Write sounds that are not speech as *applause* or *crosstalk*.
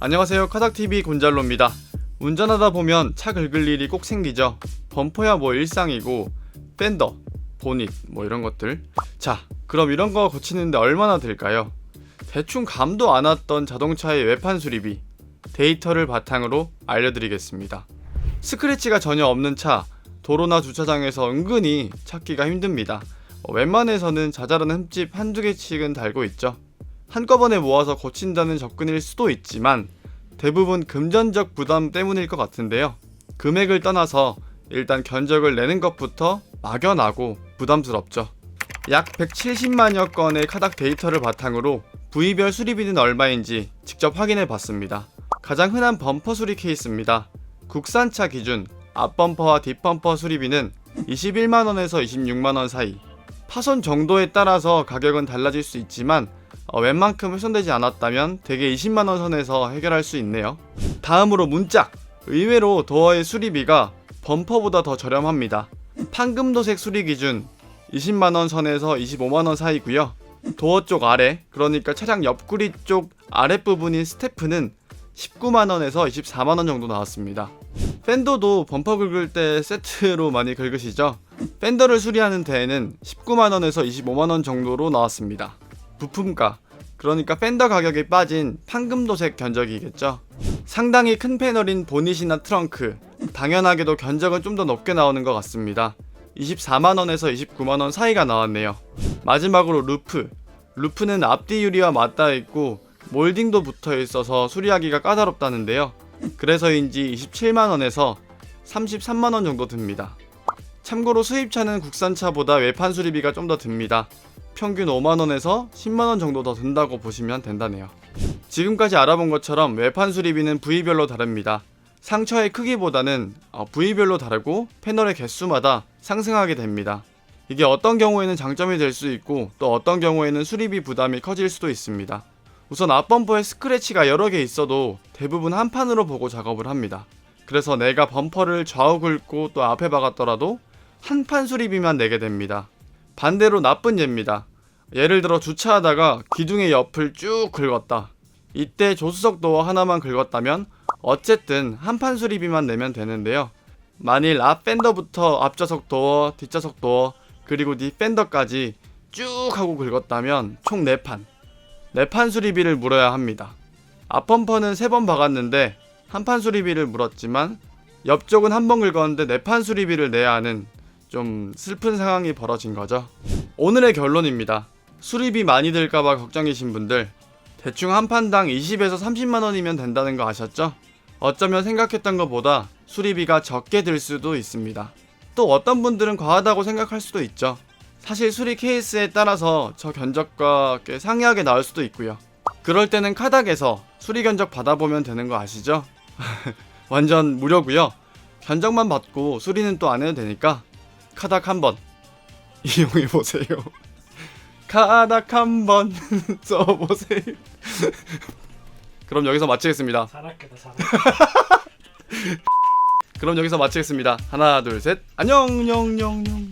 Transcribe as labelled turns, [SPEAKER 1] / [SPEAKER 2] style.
[SPEAKER 1] 안녕하세요. 카닥TV 곤잘로입니다. 운전하다 보면 차 긁을 일이 꼭 생기죠. 범퍼야 뭐 일상이고 팬더, 보닛 뭐 이런 것들. 자 그럼 이런 거 고치는데 얼마나 들까요? 대충 감도 안 왔던 자동차의 외판 수리비 데이터를 바탕으로 알려드리겠습니다. 스크래치가 전혀 없는 차 도로나 주차장에서 은근히 찾기가 힘듭니다. 어, 웬만해서는 자잘한 흠집 한두 개씩은 달고 있죠 한꺼번에 모아서 고친다는 접근일 수도 있지만 대부분 금전적 부담 때문일 것 같은데요. 금액을 떠나서 일단 견적을 내는 것부터 막연하고 부담스럽죠. 약 170만여 건의 카닥 데이터를 바탕으로 부위별 수리비는 얼마인지 직접 확인해 봤습니다. 가장 흔한 범퍼 수리 케이스입니다. 국산차 기준 앞범퍼와 뒷범퍼 수리비는 21만원에서 26만원 사이. 파손 정도에 따라서 가격은 달라질 수 있지만 어, 웬만큼 훼손되지 않았다면 대개 20만원 선에서 해결할 수 있네요. 다음으로 문짝! 의외로 도어의 수리비가 범퍼보다 더 저렴합니다. 판금도색 수리 기준 20만원 선에서 25만원 사이고요. 도어 쪽 아래, 그러니까 차량 옆구리 쪽 아랫부분인 스테프는 19만원에서 24만원 정도 나왔습니다. 팬더도 범퍼 긁을 때 세트로 많이 긁으시죠? 팬더를 수리하는 데에는 19만원에서 25만원 정도로 나왔습니다. 부품가 그러니까 팬더 가격이 빠진 판금도색 견적이겠죠. 상당히 큰 패널인 보닛이나 트렁크 당연하게도 견적은 좀 더 높게 나오는 것 같습니다. 24만원에서 29만원 사이가 나왔네요. 마지막으로 루프 루프는 앞뒤 유리와 맞닿아 있고 몰딩도 붙어 있어서 수리하기가 까다롭다는데요. 그래서인지 27만원에서 33만원 정도 듭니다. 참고로 수입차는 국산차보다 외판 수리비가 좀 더 듭니다. 평균 5만원에서 10만원 정도 더 든다고 보시면 된다네요. 지금까지 알아본 것처럼 외판 수리비는 부위별로 다릅니다. 상처의 크기보다는 어, 부위별로 다르고 패널의 개수마다 상승하게 됩니다. 이게 어떤 경우에는 장점이 될 수 있고 또 어떤 경우에는 수리비 부담이 커질 수도 있습니다. 우선 앞범퍼에 스크래치가 여러 개 있어도 대부분 한 판으로 보고 작업을 합니다. 그래서 내가 범퍼를 좌우 긁고 또 앞에 박았더라도 한 판 수리비만 내게 됩니다. 반대로 나쁜 예입니다. 예를 들어 주차하다가 기둥의 옆을 쭉 긁었다. 이때 조수석 도어 하나만 긁었다면 어쨌든 한판 수리비만 내면 되는데요. 만일 앞 팬더부터 앞좌석 도어, 뒷좌석 도어, 그리고 뒷 팬더까지 쭉 하고 긁었다면 총 4판. 4판 수리비를 물어야 합니다. 앞 범퍼는 3번 박았는데 한 판 수리비를 물었지만 옆쪽은 한 번 긁었는데 4판 수리비를 내야 하는 좀 슬픈 상황이 벌어진 거죠. 오늘의 결론입니다. 수리비 많이 들까봐 걱정이신 분들 대충 한 판당 20에서 30만 원이면 된다는 거 아셨죠? 어쩌면 생각했던 것보다 수리비가 적게 들 수도 있습니다. 또 어떤 분들은 과하다고 생각할 수도 있죠. 사실 수리 케이스에 따라서 저 견적과 꽤 상이하게 나올 수도 있고요. 그럴 때는 카닥에서 수리 견적 받아보면 되는 거 아시죠? *laughs* 완전 무료고요. 견적만 받고 수리는 또 안 해도 되니까 카닥 한번 *laughs* 이용해 보세요. 카닥 한번 *laughs* 써보세요. *laughs* 그럼 여기서 마치겠습니다.
[SPEAKER 2] 잘할게다 잘할
[SPEAKER 1] 그럼 여기서 마치겠습니다. 하나, 둘, 셋. 안녕, 녕, 녕, 녕.